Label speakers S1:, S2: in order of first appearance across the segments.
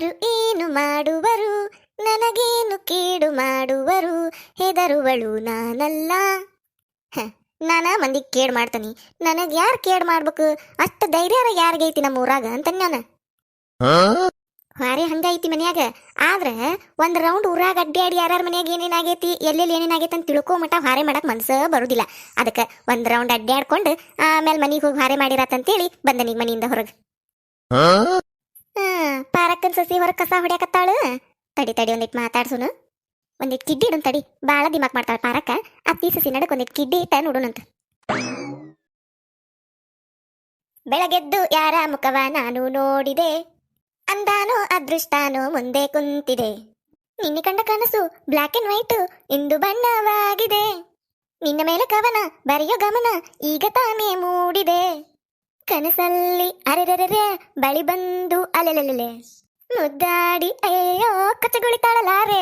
S1: ಯಾರು ಏನು ಮಾಡುವರು? ನನಗೇನು ಕೇಡು ಮಾಡುವರು? ಹೆದರುವಳು ನಾನಲ್ಲ. ನಾನ ಮಂದಿಗೆ ಕೇಡ್ ಮಾಡ್ತಾನಿ. ನನಗೆ ಯಾರು ಕೇಡ್ ಮಾಡ್ಬೇಕು? ಅಷ್ಟು ಧೈರ್ಯ ಯಾರಿಗೈತಿ ನಮ್ಮ ಊರಾಗ ಅಂತ ನಾನು ಹಾರಿ ಹಂಗೈತಿ ಮನ್ಯಾಗ. ಆದ್ರೆ ಒಂದ್ ರೌಂಡ್ ಊರಾಗ ಅಡ್ಡಾಡಿ ಯಾರ್ಯಾರ ಮನ್ಯಾಗ ಏನೇನಾಗೈತಿ ಎಲ್ಲೆಲ್ಲಿ ಏನೇನಾಗೈತಿ ಅಂತ ತಿಳ್ಕೊ ಮಟ ಹಾರೆ ಮಾಡಕ್ ಮನ್ಸ ಬರುದಿಲ್ಲ. ಅದಕ್ಕೆ ಒಂದ್ ರೌಂಡ್ ಅಡ್ಡಾಡ್ಕೊಂಡು ಆಮೇಲೆ ಮನಿಗೆ ಹೋಗಿ ಹಾರೆ ಮಾಡಿರತ್ತಂತೇಳಿ ಬಂದನೀಗ ಮನಿಯಿಂದ ಹೊರಗೆ. ಪಾರಕ್ಕನ್ ಸಸಿ ಹೊರ ಕಸ ಹೊಡ್ಯಾಕತ್ತಾಳು. ತಡಿ ತಡಿ, ಒಂದಿಟ್ ಮಾತಾಡ್ಸುನು. ಒಂದಿಟ್ ಕಿಡ್ಡಿ ಇಡು ತಡಿ. ಬಾಳ ದಿಮಾಕ್ ಮಾಡ್ತಾಳ ಪಾರಕ್ಕ. ಅತ್ತಿ ಸಸಿ ನಡಕ್ ಒಂದಿಟ್ ಕಿಡ್ಡಿ ಇಟ್ಟ ನೋಡೋಣಂತ ಬೆಳಗೆದ್ದು ಯಾರ ಮುಖವ ನಾನು ನೋಡಿದೆ. ಅಂದಾನೋ ಅದೃಷ್ಟಾನೋ ಮುಂದೆ ಕುಂತಿದೆ. ನಿನ್ನೆ ಕಂಡ ಕನಸು ಬ್ಲ್ಯಾಕ್ ಅಂಡ್ ವೈಟ್, ಇಂದು ಬಣ್ಣವಾಗಿದೆ. ನಿನ್ನ ಮೇಲೆ ಕವನ, ಬರೆಯೋ ಗಮನ ಈಗ ತಾನೇ ಮೂಡಿದೆ. ಕನಸಲ್ಲಿ ಅರೆರೆರೆ ಬಳಿ ಬಂದು ಅಲೆಲೆಲೆ ಮುದ್ದಾಡಿ ಅಯ್ಯೋ ಕಚ್ಚಗುಳಿತಾಳಲಾರೆ.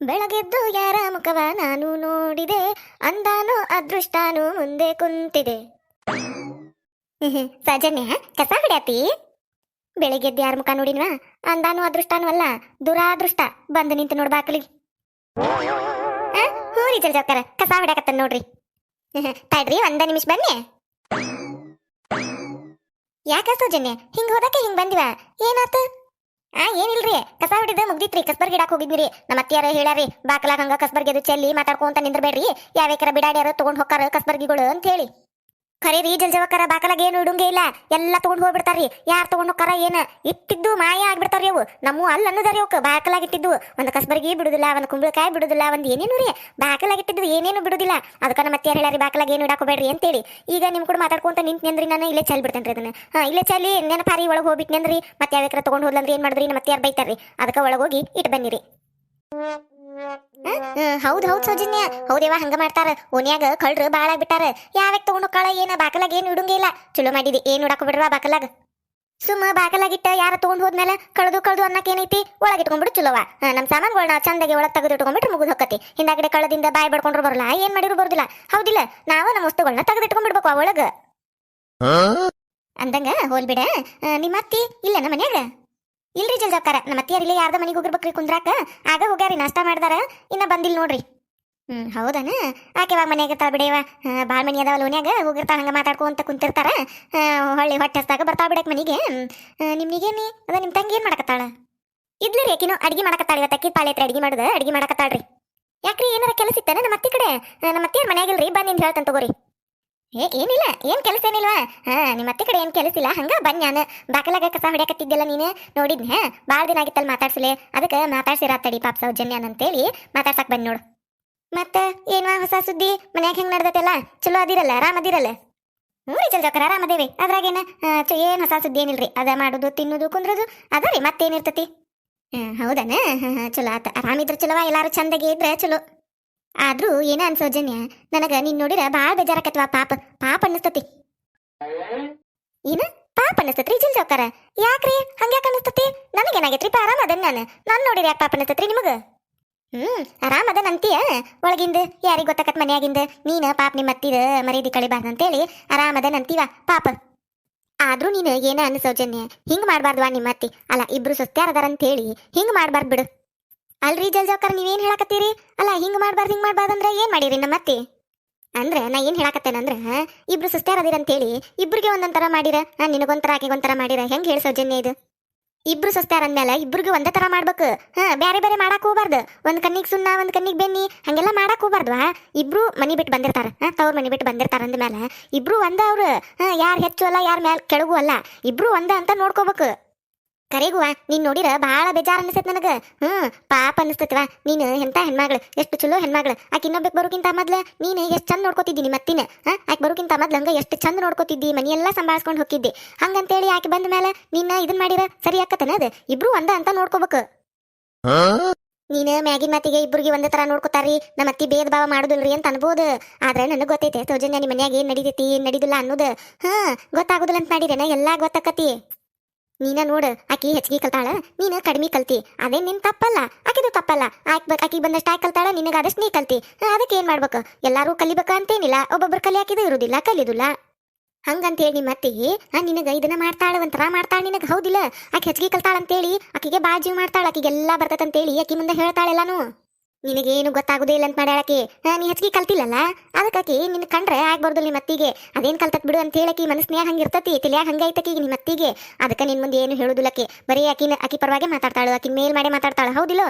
S1: ಬೆಳಗೆದ್ದು ಯಾರ ಮುಖವ ನಾನು ನೋಡಿದೆ, ಅಂದಾನು ಅದೃಷ್ಟಾನು ಮುಂದೆ ಕುಂತಿದೆ. ಸಜನ್ಯ, ಕಸ ಹೊಡ್ಯಾತಿ? ಬೆಳಿಗ್ಗೆದ್ದು ಯಾರ ಮುಖ ನೋಡಿನ್ವಾ? ಅಂದಾನು ಅದೃಷ್ಟಾನು ಅಲ್ಲ, ದುರಾದೃಷ್ಟ. ಬಂದು ನಿಂತು ನೋಡ್ ಬಾಕಲಿಗೆ ಹೂರಿ ಜಲ್ ಜೋಕರ ಕಸ ಹೊಡ್ಯಾಕತ್ತ ನೋಡ್ರಿ. ತಡ್ರಿ ಒಂದ ನಿಮಿಷ ಬನ್ನಿ. ಯಾಕ ಸೌಜನ್ಯ ಹಿಂಗ್ ಹೋದಕ್ಕೆ ಹಿಂಗ್ ಬಂದಿವ? ಏನಾತ? ಆ, ಏನಿಲ್ರಿ? ಕಸ ಹೊಡಿದ ಮುಗ್ದಿತ್ರಿ. ಕಸ್ಬರ್ ಗಿಡಕ್ಕೆ ಹೋಗಿದ್ನಿರಿ. ನಮ್ಮ ಅತ್ತಿಯಾರ ಹೇಳಾರಿ ಬಾಕಲಾಗ ಹಂಗ ಕಸ್ಬರ್ಗಿ ಚೆಲ್ಲಿ ಮಾತಾಡ್ಕೊಂತ ನಿಂದ್ರಬೇಡ್ರಿ. ಯಾವ್ಯಾಕರ ಬಿಡಾಡ್ಯಾರ ತಗೊಂಡ್ ಹೊಕ್ಕಾರ ಕಸ್ಬರ್ಗಿಗಳು ಅಂತ ಹೇಳಿ. ಖರೀ ರೀ ಜಲ್ಜವಕ್ಕರ ಬಾಕಲಾಗ ಏನು ಇಡುಂಗೆ ಇಲ್ಲ. ಎಲ್ಲ ತಗೊಂಡು ಹೋಗ್ಬಿಡ್ತಾರ್ರಿ. ಯಾರ್ ತಗೊಂಡ್ ಕರ ಏನ? ಇಟ್ಟಿದ್ದು ಮಾಯ ಆಗ್ಬಿಡ್ತಾರ್ರಿ ಅವು. ನಮ್ಮ ಅಲ್ಲ ಅನ್ನೋದಾರಿ ಅವಕ್ಕೆ ಬಾಕಲಾಗಿ ಇಟ್ಟಿದ್ದು ಒಂದು ಕಸ್ಬರ್ಗಿ ಬಿಡುದಿಲ್ಲ, ಒಂದು ಕುಂಬಳಕಾಯಿ ಬಿಡುದಿಲ್ಲ, ಒಂದು ಏನೇನು ರೀ? ಬಾಕಲಾಗ ಇಟ್ಟಿದ್ದು ಏನೇನು ಬಿಡುದಿಲ್ಲ. ಅದಕ್ಕೆ ನಮ್ಮ ಮತ್ತೆ ಹೇಳಾರಿ ಬಾಕಲಾಗ ಏನು ಇಡಾಕೋಬೇಡ್ರಿ ಅಂತೇಳಿ. ಈಗ ನಿಮ್ ಕೂಡ ಮಾತಾಡ್ಕೊಂತ ನಿಂತ್ನೆಂದ್ರಿ ನಾನು, ಇಲ್ಲೇ ಚೆಲ್ ಬಿಡ್ತೇನ್ರಿ ಅದನ್ನ. ಹಾ, ಇಲ್ಲೇ ಚಲಿ ನೆನಪಾರಿ, ಒಳಗೆ ಹೋಗ್ಬಿಟ್ನೆಂದ್ರಿ ಮತ್ತೆ ಯಾವ್ಯಾಕ್ರ ತಗೊಂಡ್ ಹೋದ್ಲಂದ್ರೆ ಏನು ಮಾಡಿದ್ರಿ? ನಮ್ಮ ಮತ್ತೆ ಯಾರು ಬೈತಾರ್ರಿ. ಅದಕ್ಕೆ ಒಳಗೋಗಿ ಇಟ್ಟು ಬನ್ನಿರಿ. ಹೌದ್ ಹೌದ್ ಸೌಜನ್ಯ. ಹೌದೇವ ಹಂಗ ಮಾಡ್ತಾರ. ಓನ್ಯಾಗ ಕಳ್ರು ಬಾಳ ಬಿಟ್ಟಾರ. ಯಾವಾಗ ತಗೊಂಡ್ ಹೋಗ್ಕಾಳ ಏನ ಬಾಕಲಾಗ ಏನು ಇಡುಂಗೆ ಇಲ್ಲ. ಚಲೋ ಮಾಡಿದಿ ಏನ್ ಇಡಾಕ ಬಿಡ್ರ ಬಾಕಲಾಗ? ಸುಮ್ಮ ಬಾಕಲಾಗಿಟ್ಟ ಯಾರ ತಗೊಂಡ್ ಹೋದ್ಮೇಲೆ ಕಳ್ದು ಕಳ್ದು ಅನ್ನಕ್ ಏನೈತಿ? ಒಳಗೆ ಇಟ್ಕೊಂಡ್ಬಿಡು ಚಲೋವಾ ನಮ್ಮ ನಮ್ ಚಂದಗೆ ಚಂದಾಗಿ ಒಳಗ್ ತೆಗೆದು ಇಟ್ಕೊಂಡ್ಬಿಟ್ರೆ ಮುಗಿದು ಹೊಕ್ಕತಿ. ಹಿಂದಾಗಡೆ ಕಳ್ಳದಿಂದ ಬಾಯಿ ಬಡ್ಕೊಂಡ್ರು ಬರಲ್ಲ ಏನ್ ಮಾಡಿರು ಬರುದಿಲ್ಲ. ಹೌದಿಲ್ಲ ನಾವು ನಮ್ಮ ವಸ್ತುಗಳನ್ನ ತೆಗೆದು ಇಟ್ಕೊಂಡ್ಬಿಡ್ಬೇಕು ಒಳಗ. ಅಂದಂಗ ಹೋಲ್ಬಿಡ. ನಿಮ್ಮ ಅತ್ತಿ ಇಲ್ಲ ನಮ್ಮ ಮನ್ಯಾಗ? ಇಲ್ರಿ ಜಲ್ಜಾಕಾರ ನಮ್ಮ ಅತ್ತಿಯಾರಿಲ್ಲ ಯಾರ್ದ ಮನೆಗೆ ಹೋಗಿರ್ಬೇಕ್ರಿ ಕುಂದ್ರಾಕ? ಆಗ ಹೋಗ್ಯಾರಿ, ನಾಷ್ಟಾ ಮಾಡ್ದಾರ, ಇನ್ನ ಬಂದಿಲ್ಲ ನೋಡ್ರಿ. ಹ್ಮ್, ಹೌದನ? ಆಕೆ ಇವಾಗ ಮನ್ಯಾಗ ಇರ್ತಾಳ ಬಿಡೇವ ಭಾಳ ಮನೆ ಅದಾವ ಲೋನ್ಯಾಗ, ಹೋಗಿರ್ತಾಳ, ಹಂಗ ಮಾತಾಡ್ಕೊಂತ ಕುಂತಿರ್ತಾರ. ಹೊಳ್ಳಿ ಹೊಟ್ಟೆ ಹಸ್ದಾಗ ಬರ್ತಾವ ಬಿಡಕ್ ಮನೆಗೆ. ನಿಮ್ನಿಗೇನಿ? ಅದ ನಿಮ್ ತಂಗಿ ಏನು ಮಾಡಕತ್ತಾಳ? ಇದ್ಲಿ ರೀ ಅಕಿನೋ ಅಡಿಗೆ ಮಾಡಕತ್ತಾಳ ಇವತ್ತು ಅಕ್ಕಿ ಪಾಳೆ ಐತ್ರಿ ಅಡಿಗೆ ಮಾಡುದ, ಅಡಿಗೆ ಮಾಡಕತ್ತಾಳ್ರಿ. ಯಾಕ್ರಿ ಏನಾರ ಕೆಲಸ ಇತ್ತಾನೆ ನಮ್ಮ ಅತ್ತಿ ಕಡೆ? ನಮ್ಮ ಅತ್ತಿಯರ್ ಮನೆಯಾಗಿಲ್ರಿ ಬಂದ್ ನಿಂತ ಹೇಳ್ತಾನೆ ತಗೋರಿ. ಏ, ಏನಿಲ್ಲ, ಏನ್ ಕೆಲಸ ಏನಿಲ್ವಾ? ಹಾ ನಿಮ್ಮ ಅತ್ತೆ ಕಡೆ ಏನ್ ಕೆಲಸ ಇಲ್ಲ? ಹಂಗ ಬನ್ನಿ ನಾನು ಬಾಕಲಾಗ ಕಸ ಹೊಡ್ಯಾಕತ್ತಿದ್ದೆಲ್ಲ ನೀನು? ನೋಡಿದ್ನೆ? ಭಾಳ ದಿನ ಆಗಿತ್ತಲ್ಲ ಮಾತಾಡ್ಸಲೇ. ಅದಕ್ಕೆ ಮಾತಾಡ್ಸಿರಾತಡಿ ಪಾಪ ಸೌಜನ್ಯ ಅಂತೇಳಿ ಮಾತಾಡ್ಸಕ್ ಬನ್ನಿ ನೋಡು. ಮತ್ತ ಏನ್ವಾ ಹೊಸ ಸುದ್ದಿ? ಮನ್ಯಾಗ ಹೆಂಗ್ ನಡ್ದತ್ತಲ್ಲ ಚಲೋ ಅದಿರಲ್ಲ ಆರಾಮದಿರಲ್ಲ ಹ್ಞೂ ರೀ ಚಲ್ಜೋಕರ ಆರಾಮದೇವಿ ಅದ್ರಾಗೇನ ಏನ್ ಹೊಸ ಸುದ್ದಿ ಏನಿಲ್ರಿ? ಅದ ಮಾಡುದು, ತಿನ್ನುದು, ಕುಂದ್ರದು ಅದ ರೀ ಮತ್ತೇನಿರ್ತತಿ ಹೌದನ? ಚಲೋ ಆತ. ಆರಾಮಿದ್ರೆ ಚಲೋವಾ? ಎಲ್ಲಾರು ಚಂದಾಗಿ ಇದ್ರೆ ಚಲೋ. ಆದ್ರೂ ಏನ ಅನ್ಸೋಜನ್ಯ ನನಗ ನೀನ್ ನೋಡಿರ ಬಾಳ ಬೇಜಾರಾಕತ್ವ ಪಾಪ. ಪಾಪ ಅನ್ನಿಸ್ತತಿ. ಏನ? ಪಾಪ ಅನ್ನಿಸ್ತತ್ರಿ ಜಿಲ್ ಸಾವ್ಕಾರ ಯಾಕ್ರಿ? ಹಂಗ್ಯಾಕ ಅನ್ನಿಸ್ತತಿ? ನನಗೇನಾಗೈತ್ರಿ? ಆರಾಮ ಅದನ್ ನಾನು? ನಾನು ನೋಡಿರಿ ಯಾಕೆ ಪಾಪ ಅನ್ನಿಸ್ತತ್ರಿ ನಿಮಗ? ಹ್ಮ್, ಆರಾಮ ಅದನ್ ಅಂತೀಯ? ಒಳಗಿಂದ ಯಾರಿಗ್ ಗೊತ್ತಾಕತ್ ಮನ್ಯಾಗಿಂದ? ನೀನ ಪಾಪ ನಿಮ್ಮ ಅತ್ತಿದ ಮರ್ಯಾದಿ ಕಳಿಬಾರ್ದು ಅಂತೇಳಿ ಆರಾಮ ಅದನ್ ಅಂತೀವ? ಪಾಪ. ಆದ್ರೂ ನೀನು ಏನ ಅನ್ನ ಸೌಜನ್ಯ? ಹಿಂಗ್ ಮಾಡ್ಬಾರ್ದ್ವಾ ನಿಮ್ಮ ಅತ್ತಿ? ಅಲ್ಲ, ಇಬ್ರು ಸೊಸ್ತ್ಯಾರ ಅದಾರ ಅಂತ ಹೇಳಿ ಹಿಂಗ್ ಮಾಡಬಾರ್ದು ಬಿಡು. ಅಲ್ರಿ ಜಲ್ಜಾವ್ಕರ್, ನೀವೇನ್ ಹೇಳಕತ್ತೀರಿ? ಅಲ್ಲ, ಹಿಂಗ್ ಮಾಡ್ಬಾರ್ದು ಹಿಂಗ್ ಮಾಡ್ಬಾರ್ದು ಅಂದ್ರೆ ಏನ್ ಮಾಡಿರಿ ನಮ್ಮ ಅತ್ತಿ? ಅಂದ್ರೆ ನಾ ಏನ್ ಹೇಳಕತ್ತೇನಂದ್ರೆ ಇಬ್ರು ಸುಸ್ತಾರ ಅಂತೇಳಿ ಇಬ್ರಿಗೆ ಒಂದೊಂಥರ ಮಾಡಿರ ನಿನಗೊಂಥರ ಆಕೆಗೊಂಥರ ಮಾಡಿರ, ಹೆಂಗೆ ಹೇಳಿ ಸೌಜನ್ಯ ಇದು? ಇಬ್ರು ಸುಸ್ತಾರ ಅಂದ್ಮೇಲೆ ಇಬ್ರಿಗೆ ಒಂದೇ ತರ ಮಾಡ್ಬೇಕು, ಹಾ ಬೇರೆ ಬೇರೆ ಮಾಡಕ್ ಹೋಗ್ಬಾರ್ದು, ಒಂದ್ ಕಣ್ಣಿಗ್ ಸುಣ್ಣ, ಒಂದ್ ಕಣ್ಣಿಗ್ ಬೆನ್ನಿ, ಹಂಗೆಲ್ಲ ಮಾಡಕ್ ಹೋಗ್ಬಾರ್ದ್ವಾ ಇಬ್ರು ಮನಿ ಬಿಟ್ಟು ಬಂದಿರ್ತಾರ, ಹಾ, ತವ್ರ ಮನಿ ಬಿಟ್ಟು ಬಂದಿರ್ತಾರ ಅಂದ್ಮೇಲೆ ಇಬ್ರು ಒಂದ ಅವ್ರು, ಹಾ, ಯಾರು ಹೆಚ್ಚು ಅಲ್ಲ, ಯಾರ ಮ್ಯಾಲ್ ಕೆಳಗು ಅಲ್ಲ, ಇಬ್ರು ಒಂದ ಅಂತ ನೋಡ್ಕೋಬೇಕು. ಕರೆಗುವ, ನೀನ್ ನೋಡಿರ ಬಾಳ ಬೇಜಾರ್ ಅನಿಸ್ತೈತ್ ನನಗ. ಹ್ಮ್, ಪಾಪ ಅನಿಸ್ತೈತಿವ. ನೀನು ಎಂತ ಹೆಣ್ಮಗಳು, ಎಷ್ಟು ಚಲೋ ಹೆಣ್ಮಗಳು. ಆಕೆ ಇನ್ನೊಬ್ಬಕ್ ಬರೋಕ್ಕಿಂತ ಮೊದ್ಲ ನೀನು ಎಷ್ಟು ಚಂದ ನೋಡ್ಕೋತಿದ್ದಿ ಮತ್ತಿನ ಆಕೆ ಬರೋಕ್ಕಿಂತ ಮೊದ್ಲು ಹಂಗ ಎಷ್ಟು ಚಂದ ನೋಡ್ಕೋತಿದ್ದಿ, ಮನೆಯೆಲ್ಲ ಸಂಭಾಳಿಸ್ಕೊಂಡು ಹೋಗಿದ್ದಿ ಹಂಗಂತೇಳಿ ಆಕೆ ಬಂದ ಮೇಲೆ ನಿನ್ನ ಇದನ್ ಮಾಡಿರ? ಸರಿ ಆಕತನ ಅದ? ಇಬ್ರು ಒಂದ ಅಂತ ನೋಡ್ಕೋಬೇಕು. ನೀನು ಮ್ಯಾಗಿನ ಮಾತಿಗೆ ಇಬ್ರಿಗೆ ಒಂದೇ ತರ ನೋಡ್ಕೋತಾರಿ ನಮ್ಮ ಅತ್ತಿ ಭೇದ ಭಾವ ಮಾಡುದಿಲ್ರಿ ಅಂತ ಅನ್ಬೋದು. ಆದ್ರೆ ನನಗೆ ಗೊತ್ತೈತೆ, ಸೌಜನ್ಯ ನಿಮ್ಮ ಮನ್ಯಾಗ ಏನ್ ನಡೀತೈತಿ, ಏನ್ ನಡೀದಿಲ್ಲ ಅನ್ನೋದು. ಹಾ, ಗೊತ್ತಾಗುದಿಲ್ಲ ಅಂತ ಮಾಡಿರೇನ? ಎಲ್ಲಾ ಗೊತ್ತಾಕತಿ. ನೀನ ನೋಡು, ಆಕಿ ಹೆಚ್ಚಿಗೆ ಕಲ್ತಾಳ, ನೀನು ಕಡಿಮೆ ಕಲ್ತಿ. ಅದೇ ನಿನ್ ತಪ್ಪಲ್ಲ, ಆಕಿದು ತಪ್ಪಲ್ಲ. ಆಕ್ ಬಂದಷ್ಟು ಆಕಿ ಕಲ್ತಾಳ ನಿನಗ ಆದಷ್ಟು ನೀ ಕಲ್ತಿ. ಅದಕ್ಕೆ ಏನ್ ಮಾಡ್ಬೇಕು? ಎಲ್ಲಾರು ಕಲಿಬೇಕ ಅಂತೇನಿಲ್ಲ, ಒಬ್ಬೊಬ್ರು ಕಲಿ ಹಾಕಿದು ಇರುದಿಲ್ಲ ಕಲಿಯುದಿಲ್ಲ ಹಂಗಂತ ಹೇಳಿ ನಿಮ್ಮ ಅತ್ತೆ ಆ, ನಿನಗ ಇದನ್ನ ಮಾಡ್ತಾಳ, ಒಂಥರ ಮಾಡ್ತಾಳ ನಿನಗ, ಹೌದಿಲ್ಲ? ಆಕೆ ಹೆಚ್ಚಿಗೆ ಕಲ್ತಾಳ ಅಂತೇಳಿ ಆಕಿಗೆ ಬಾಜಿ ಮಾಡ್ತಾಳ, ಆಕಿಗೆಲ್ಲ ಬರ್ತದಂತೇಳಿ, ಆಕಿ ಮುಂದೆ ಹೇಳ್ತಾಳೆಲ್ಲಾನು? ನಿನಗೇನು ಗೊತ್ತಾಗುದೇ ಇಲ್ಲ ಅಂತ ಮಾಡ್ಯಾಳಕಿ ಹಾ ನೀ ಹೆಚ್ಚಿಗೆ ಕಲ್ತಿಲ್ಲಲ್ಲ? ಅದಕ್ಕಾಕಿ ನಿನ್ನ ಕಂಡ್ರೆ ಆಗ್ಬಾರ್ದು ನಿಮ್ಮ ಅತ್ತಿಗೆ. ಅದೇನ್ ಕಲ್ತತ್ ಬಿಡು ಅಂತ ಹೇಳಕಿ ಮನಸ್ನ್ಯಾಗ ಹಂಗಿರ್ತತಿ, ತಲ್ಯಾಗ ಹಂಗೈತಕಿ ನಿಮ್ಮ ಅತ್ತಿಗೆ. ಅದಕ್ಕೆ ನಿನ್ ಮುಂದೆ ಏನು ಹೇಳುದಿಲ್ಲಕಿ ಬರೀ ಆಕಿನ ಆಕಿ ಪರವಾಗಿ ಮಾತಾಡ್ತಾಳು ಆಕಿನ ಮೇಲ್ ಮಾಡಿ ಮಾತಾಡ್ತಾಳು, ಹೌದಿಲ್ಲ?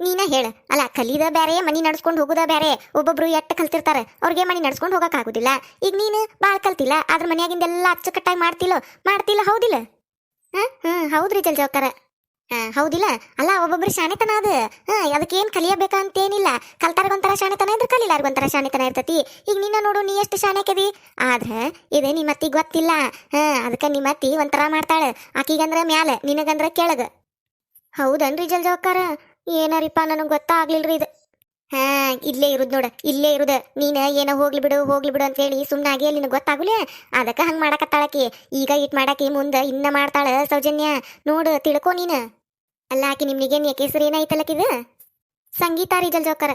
S1: ನೀನ ಹೇಳ. ಅಲ್ಲ, ಕಲಿದ ಬ್ಯಾರೆ, ಮನಿ ನಡ್ಸ್ಕೊಂಡು ಹೋಗುದ ಬೇರೆ ಒಬ್ಬೊಬ್ರು ಎಟ್ಟ ಕಲ್ತಿರ್ತಾರೆ, ಅವ್ರಿಗೆ ಮನಿ ನಡ್ಸ್ಕೊಂಡು ಹೋಗಕ್ ಆಗುದಿಲ್ಲ. ಈಗ ನೀನು ಬಾಳ್ ಕಲ್ತಿಲ್ಲ, ಆದ್ರ ಮನ್ಯಾಗಿಂದೆಲ್ಲ ಅಚ್ಚುಕಟ್ಟಾಗಿ ಮಾಡ್ತಿಲ್ಲೋ ಮಾಡ್ತಿಲ್ಲ, ಹೌದಿಲ್ಲ? ಹಾಂ? ಹ್ಮ್, ಹೌದ್ರಿ ಜಲ್ ಹಾ ಹೌದಿಲ್ಲ. ಅಲ್ಲ, ಒಬ್ಬೊಬ್ರು ಶಾಣೆತನ ಅದ. ಅದಕ್ಕೇನ್ ಕಲಿಯಬೇಕಂತೇನಿಲ್ಲ ಕಲ್ತಾರ್ಗೊಂಥರ ಶಾಣೆತನ ಇದ್ರೆ ಕಲೀಲಾರ್ಗೊಂಥರ ಶಾಣೆತನ ಇರ್ತತಿ. ಈಗ ನಿನ್ನ ನೋಡು, ನೀ ಎಷ್ಟು ಶಾಣೆಕದಿ? ಆದ್ರೆ, ಇದು ನಿಮ್ಮ ಅತ್ತಿ ಗೊತ್ತಿಲ್ಲ. ಹಾ, ಅದಕ್ಕೆ ನಿಮ್ಮ ಅತ್ತಿ ಒಂಥರ ಮಾಡ್ತಾಳೆ. ಆಕಿಗಂದ್ರ ಮ್ಯಾಲೆ, ನಿನಗಂದ್ರ ಕೆಳಗ. ಹೌದನ್ರಿ ಜಲ್ಜಾವ್ಕಾರ ಏನಾರಿಪ್ಪ, ನನಗೆ ಗೊತ್ತಾಗ್ಲಿಲ್ರಿ ಇದು. ಹಾ, ಇಲ್ಲೇ ಇರುದ್ ನೋಡ, ಇಲ್ಲೇ ಇರುದ. ನೀನ ಏನೋ ಹೋಗ್ಲಿ ಬಿಡು ಹೋಗ್ಲಿ ಬಿಡು ಅಂತ ಹೇಳಿ ಸುಮ್ಮನಾಗಿ ಅಲ್ಲಿ ಗೊತ್ತಾಗುಲೇ ಅದಕ್ಕ ಹಂಗ್ ಮಾಡಕತ್ತಾಳಕಿ. ಈಗ ಇಟ್ ಮಾಡಾಕಿ ಮುಂದ ಇನ್ನ ಮಾಡ್ತಾಳ ಸೌಜನ್ಯ. ನೋಡು, ತಿಳ್ಕೊ ನೀನ. ಅಲ್ಲ ಆಕಿ ನಿಮ್ನಿಗೇನ್ ಕೇಸರಿ ಏನಾಯ್ತಲ್ಲಕಿದ ಸಂಗೀತ ರೀ ಜಲ್ಜೋಕರ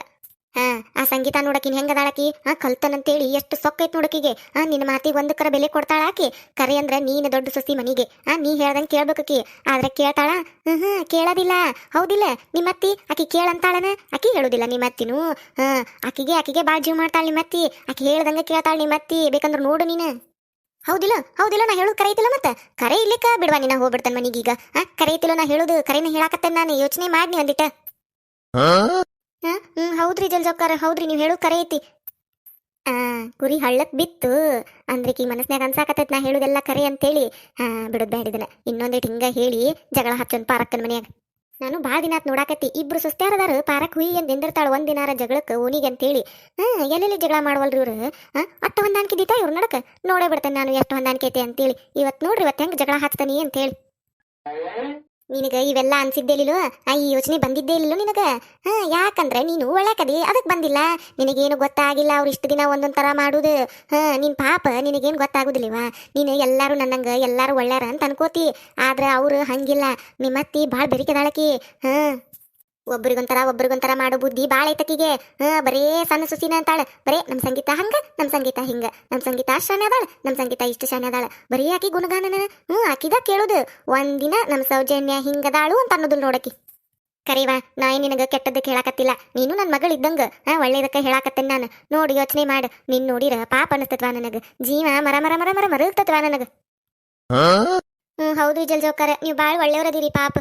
S1: ಹಾ, ಆ ಸಂಗೀತ ನೋಡಕಿನ್ ಹೆಂಗದಾಳಕಿ ಆ, ಕಲ್ತನಂತೇಳಿ ಎಷ್ಟು ಸೊಕ್ಕೈತ್ ನೋಡಕಿಗೆ ಆ ನಿನ್ನ ಮಾತಿಗೆ ಒಂದಕ್ಕರ ಬೆಲೆ ಕೊಡ್ತಾಳ ಆಕಿ. ಕರೆ ಅಂದ್ರ ನೀನ ದೊಡ್ಡ ಸಸಿ ಮನಿಗೆ. ಆ, ನೀ ಹೇಳ್ದಂಗೆ ಕೇಳ್ಬೇಕಿ ಆದ್ರೆ ಕೇಳ್ತಾಳ, ಹ್ಮ್ ಹ್ಮ್, ಕೇಳೋದಿಲ್ಲ. ಹೌದಿಲ್ಲ, ನಿಮ್ಮತ್ತಿ? ಆಕಿ ಕೇಳಂತಾಳನ? ಆಕಿ ಹೇಳುದಿಲ್ಲ, ನಿಮ್ಮತ್ತಿನು? ಹಾ, ಆಕಿಗೆ ಆಕಿಗೆ ಬಾಳ್ ಜೀವ ಮಾಡ್ತಾಳ ನಿಮ್ಮತ್ತಿ. ಆಕಿ ಹೇಳ್ದಂಗ ಕೇಳ್ತಾಳ ನಿಮ್ಮತ್ತಿ. ಬೇಕಂದ್ರ ನೋಡು ನೀನು. ಹೌದಿಲ್ಲ ಹೌದಿಲ್ಲ, ನಾ ಹೇಳೋದು ಕರೆ ಐತಿಲ್ಲ ಮತ್ತ? ಕರೆ ಇಲ್ಲಿಕ ಬಿಡ್ವಾ ನಿನ್ನ ಹೋಗ್ಬಿಡ್ತಾನೆ ಮನಿಗೀಗ. ಆ, ಕರೆ ನಾ ಹೇಳೋದು, ಕರೆನ ಹೇಳಾಕತ್ತೇನೆ ನಾನು? ಯೋಚನೆ ಮಾಡಿ ಒಂದಿಟ ಹಾ? ಹೌದ್ರಿ ಜಲ್ಜೋಕಾರ ಹೌದ್ರಿ, ನೀವು ಹೇಳು ಕರೆ ಐತಿ ಕುರಿ ಹಳ್ಳಕ್ ಬಿತ್ತು. ಅಂದ್ರೆ ಈ ಮನಸ್ನಾಗ ಅನ್ಸಾಕತೈತಿ ನಾ ಹೇಳುದೆಲ್ಲ ಕರೆ ಅಂತೇಳಿ. ಹಾ, ಬಿಡುದ್ ಬ್ಯಾಡಿದನ ಇನ್ನೊಂದಿಟ್ ಹಿಂಗ ಹೇಳಿ ಜಗಳ ಹಚ್ಚೊಂದ್ ಪಾರಕ್ಕನ ಮನ್ಯಾಗ. ನಾನು ಭಾಳ ದಿನ ಆತ್ ನೋಡಾಕತ್ತಿ. ಇಬ್ರು ಸುಸ್ತಾರದಾರ ಪಾರಕ್ ಹುಯಿ ಅಂತ ನಿಂದಿರ್ತಾಳ ಒಂದ್ ದಿನಾರ ಜಗಳಕ್ಕೆ ಓನಿಗೆ ಅಂತೇಳಿ. ಹಾ, ಎಲ್ಲೆಲ್ಲಿ ಜಗಳ ಮಾಡವಲ್ರಿ ಇವ್ರು? ಹಾ, ಅಟ್ಟ ಹೊಂದಾಣಿಕೆ ದಿತಾ ಇವ್ರ ನಡಕ? ನೋಡೇ ಬಿಡ್ತೇನೆ ನಾನು ಎಷ್ಟು ಹೊಂದಾಣಿಕೆ ಐತೆ ಅಂತೇಳಿ. ಇವತ್ತು ನೋಡ್ರಿ ಇವತ್ತು ಹೆಂಗ್ ಜಗಳ ಹಚ್ತಾನಿ ಅಂತೇಳಿ. ನಿನಗ ಇವೆಲ್ಲ ಅನ್ಸಿದ್ದೇಲಿಲ್ಲ ಆ, ಈ ಯೋಚನೆ ಬಂದಿದ್ದೇ ಇಲ್ಲೋ ನಿನಗ? ಹಾ, ಯಾಕಂದ್ರೆ ನೀನು ಒಳ್ಳೆಕದಿ ಅದಕ್ಕೆ ಬಂದಿಲ್ಲ. ನಿನಗೇನು ಗೊತ್ತಾಗಿಲ್ಲ ಅವ್ರು ಇಷ್ಟು ದಿನ ಒಂದೊಂದ್ ತರ ಮಾಡುದು. ಹಾ, ನಿನ್ ಪಾಪ, ನಿನಗೇನು ಗೊತ್ತಾಗುದಿಲ್ಲವಾ? ನೀನು ಎಲ್ಲಾರು ನನ್ನಂಗ ಎಲ್ಲಾರು ಒಳ್ಳ್ಯಾರ ಅಂತ ಅನ್ಕೋತಿ. ಆದ್ರ ಅವ್ರು ಹಂಗಿಲ್ಲ. ನಿಮ್ಮತ್ತಿ ಭಾಳ ಬೆರಿಕೆದಾಳಕಿ. ಹಾ. ಒಬ್ರಿಗೊಂಥರ ಒಬ್ರಿಗೊಂಥರ ಮಾಡೋ ಬುದ್ಧಿ ಭಾಳ ಐತಕಿಗೆ ಹಾ ಬರೇ ಸಣ್ಣ ಸುಸಿನ ಅಂತಾಳೆ. ಬರೇ ನಮ್ಮ ಸಂಗೀತ ಹಂಗ ನಮ್ಮ ಸಂಗೀತ ಹಿಂಗ. ನಮ್ಮ ಸಂಗೀತ ಅಷ್ಟ್ ಶಾನೆ ಅದಾಳ ನಮ್ಮ ಸಂಗೀತ ಇಷ್ಟು ಶಾನೆ ಅದಾಳ. ಬರೀ ಆಕಿ ಗುಣಗಾನನ ಹ್ಞೂ ಆಕಿದ ಕೇಳುದು. ಒಂದಿನ ನಮ್ಮ ಸೌಜನ್ಯ ಹಿಂಗದಾಳು ಅಂತ ಅನ್ನೋದಿಲ್ಲ ನೋಡಕಿ. ಕರೀವಾ ನಾ ನಿನಗೆ ನಿನಗ ಕೆಟ್ಟದ್ದಕ್ಕೆ ಹೇಳಾಕತ್ತಿಲ್ಲ ನೀನು ನನ್ನ ಮಗಳು ಇದ್ದಂಗ. ಹಾ ಒಳ್ಳೇದಕ್ಕೆ ಹೇಳಾಕತ್ತೇನೆ ನಾನು. ನೋಡಿ ಯೋಚನೆ ಮಾಡು. ನಿನ್ನ ನೋಡಿರ ಪಾಪ ಅನಸ್ತತ್ವಾ ನನಗ. ಜೀವ ಮರ ಮರ ಮರ ಮರ ಮರಗ್ತತ್ವಾ ನನಗ. ಹ್ಮ್ ಹೌದು ಜಲ್ಜೋಕಾರ ನೀವು ಭಾಳ ಒಳ್ಳೆಯವರದಿರಿ ಪಾಪ.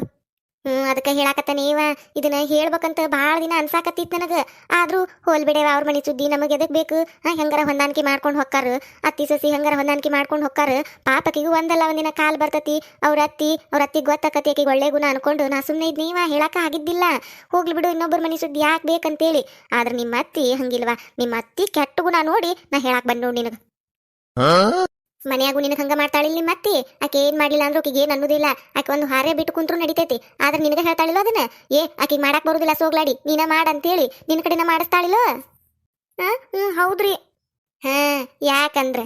S1: ಅದಕ್ಕೆ ಹೇಳಾಕತ್ತಾನೆ ಇವ ಇದನ್ನ ಹೇಳ್ಬೇಕಂತ ಭಾಳ ದಿನ ಅನ್ಸಾಕತ್ತಿತ್ತು ನನಗೆ. ಆದ್ರೂ ಹೋಲ್ ಬಿಡೇವ ಅವ್ರ ಮನೆ ಸುದ್ದಿ ನಮಗೆ ಎದಕ್ ಬೇಕು? ಹೆಂಗಾರ ಹೊಂದಾಣಿಕೆ ಮಾಡ್ಕೊಂಡು ಹೊಕ್ಕಾರ? ಅತ್ತಿ ಸಸಿ ಹೆಂಗಾರ ಹೊಂದಾಣಿಕೆ ಮಾಡ್ಕೊಂಡು ಹೊಕ್ಕಾರ? ಪಾಪಕಿಗೂ ಒಂದಲ್ಲ, ಒಂದಿನ ಕಾಲ್ ಬರ್ತತಿ. ಅವ್ರ ಅತ್ತಿ ಅವ್ರ ಅತ್ತಿ ಗೊತ್ತಾಕತಿ ಒಳ್ಳೆ ಗುಣ ಅನ್ಕೊಂಡು. ನಾ ಸುಮ್ಮನೆ ಇದ್ನೀವ ಹೇಳಾಕ ಆಗಿದ್ದಿಲ್ಲ. ಹೋಗ್ಲಿ ಬಿಡು, ಇನ್ನೊಬ್ಬರ ಮನೆ ಸುದ್ದಿ ಯಾಕೆ ಬೇಕಂತೇಳಿ. ಆದ್ರೆ ನಿಮ್ಮ ಅತ್ತಿ ಹಂಗಿಲ್ವಾ? ನಿಮ್ಮ ಅತ್ತಿ ಕೆಟ್ಟ ಗುಣ ನೋಡಿ ನಾ ಹೇಳಾಕ್ ಬಂದ್ ನೋಡಿ ನಿನಗ. ಮನ್ಯಾಗೂ ನಿನಗೆ ಹಂಗ ಮಾಡ್ತಾಳಿಲ್ಲ ನಿಮ್ಮ ಅತ್ತಿ? ಆಕೆ ಏನ್ ಮಾಡ್ಲಿಲ್ಲ ಅಂದ್ರೆ ಆಕಿಗೆ ಏನು ಅನ್ನೋದಿಲ್ಲ. ಆಕೆ ಒಂದು ಹಾರೆ ಬಿಟ್ಟು ಕುಂತ್ರು ನಡಿತೈತಿ. ಆದ್ರೆ ನಿನಗೆ ಹೇಳ್ತಾಳಿಲ್ಲ ಅದನ್ನ? ಏ ಆಕೆ ಮಾಡಕ್ ಬರುದಿಲ್ಲ, ಸೋಗ್ಲಾಡಿ. ನೀನ ಮಾಡ ಅಂತೇಳಿ ನಿನ್ನ ಕಡೆನ ಮಾಡಿಸ್ತಾಳಿಲ್ಲ ಹಾ ಹ್ಮ್, ಹೌದ್ರಿ. ಹಾ, ಯಾಕಂದ್ರ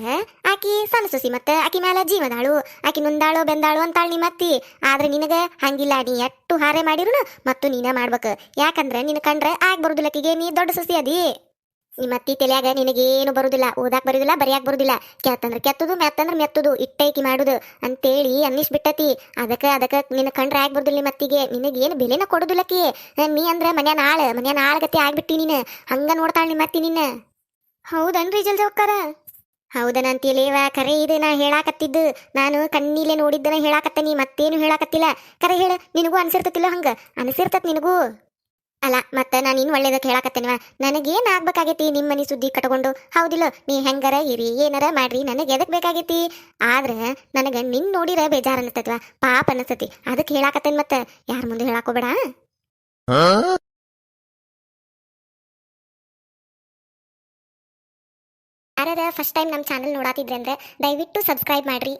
S1: ಆಕಿ ಸಣ್ಣ ಸೊಸಿ ಮತ್ತ ಆಕಿ ಮ್ಯಾಲ ಜೀವದಾಳು. ಆಕಿ ನುಂದಾಳು ಬೆಂದಾಳು ಅಂತಾಳ ನಿಮ್ಮ ಅತ್ತಿ. ಆದ್ರೆ ನಿನಗ ಹಂಗಿಲ್ಲ. ನೀ ಎಟ್ಟು ಹಾರೆ ಮಾಡಿರುನು, ಮತ್ತು ನೀನ ಮಾಡ್ಬೇಕು. ಯಾಕಂದ್ರ ನಿನ್ ಕಂಡ್ರೆ ಆಗ್ ಬರುದಿಲ್ಲ ಆಕಿಗೆ. ನೀ ದೊಡ್ಡ ಸೊಸಿ ಅದಿ. ನಿಮ್ಮ ಅತ್ತಿ ತಲೆಯಾಗ ನಿನಗೇನು ಬರುದಿಲ್ಲ ಓದಾಕ್ ಬರುದಿಲ್ಲ ಬರೆಯಾಕ್ ಬರುದಿಲ್ಲ. ಕೆತ್ತಂದ್ರ ಕೆತ್ತದು ಮೆತ್ತಂದ್ರ ಮೆತ್ತದು ಇಟ್ಟೈಕಿ ಮಾಡುದು. ಅಂತೇಳಿ ಅನ್ನಿಸ್ಬಿಟ್ಟತಿ. ಅದಕ್ಕೆ ಅದಕ್ಕೆ ನಿನ್ನ ಕಂಡ್ರೆ ಆಗ್ ಬರುದಿಲ್ಲ ನಿಮ್ಮ ಅತ್ತಿಗೆ ನಿನಗೇನು ಬೆಲೆನ ಕೊಡುದಿಲ್ಲಕಿ ನೀ ಅಂದ್ರ ಮನ್ಯಾನ ಆಳ ಮನ್ಯಾನ ಆಳ್ಗತಿ ಆಗ್ಬಿಟ್ಟಿ ನೀನು. ಹಂಗ ನೋಡ್ತಾಳ ನಿಮ್ಮ ಅತ್ತಿ ನಿನ್ನ. ಹೌದನ್ರಿ ಜಲ್ಜವಕ್ಕರ ಹೌದನಂತೀಲೇವ ಕರೆ ಇದು ನಾ ಹೇಳಾಕತ್ತಿದ್ದು. ನಾನು ಕಣ್ಣಿಲೆ ನೋಡಿದ್ದನ ಹೇಳಾಕತ್ತನಿ ಮತ್ತೇನು ಹೇಳಾಕತ್ತಿಲ್ಲ. ಕರೆ ಹೇಳ ನಿನಗೂ ಅನ್ಸಿರ್ತತಿಲ್ಲ ಹಂಗ? ಅನಿಸಿರ್ತತ್ ನಿನಗೂ? ಅಲ್ಲ, ಮತ್ತೆ ನಾನು ಇನ್ನು ಒಳ್ಳೇದಕ್ಕೆ ಹೇಳಾಕತ್ತೇನವ ನನಗೇನು ಆಗ್ಬೇಕಾಗೈತಿ ನಿಮ್ಮ ಮನೆ ಸುದ್ದಿ ಕಟ್ಕೊಂಡು? ಹೌದಿಲ್ಲ, ನೀ ಹೆಂಗಾರ ಇರಿ, ಏನಾರ ಮಾಡ್ರಿ, ನನಗೆ ಎದಕ್ಕೆ ಬೇಕಾಗೈತಿ? ಆದ್ರೆ ನನಗೆ ನಿನ್ ನೋಡಿರ ಬೇಜಾರು ಅನಸ್ತತ್ವ ಪಾಪ ಅನಸ್ತತಿ. ಅದಕ್ಕೆ ಹೇಳಾಕತ್ತೇನ್ ಮತ್ತೆ? ಯಾರ ಮುಂದೆ ಹೇಳಾಕೋಬೇಡ? ಯಾರ್ಯಾರ ಫಸ್ಟ್ ಟೈಮ್ ನಮ್ಮ ಚಾನಲ್ ನೋಡಾತಿದ್ರೆ ಅಂದ್ರೆ ದಯವಿಟ್ಟು ಸಬ್ಸ್ಕ್ರೈಬ್ ಮಾಡ್ರಿ.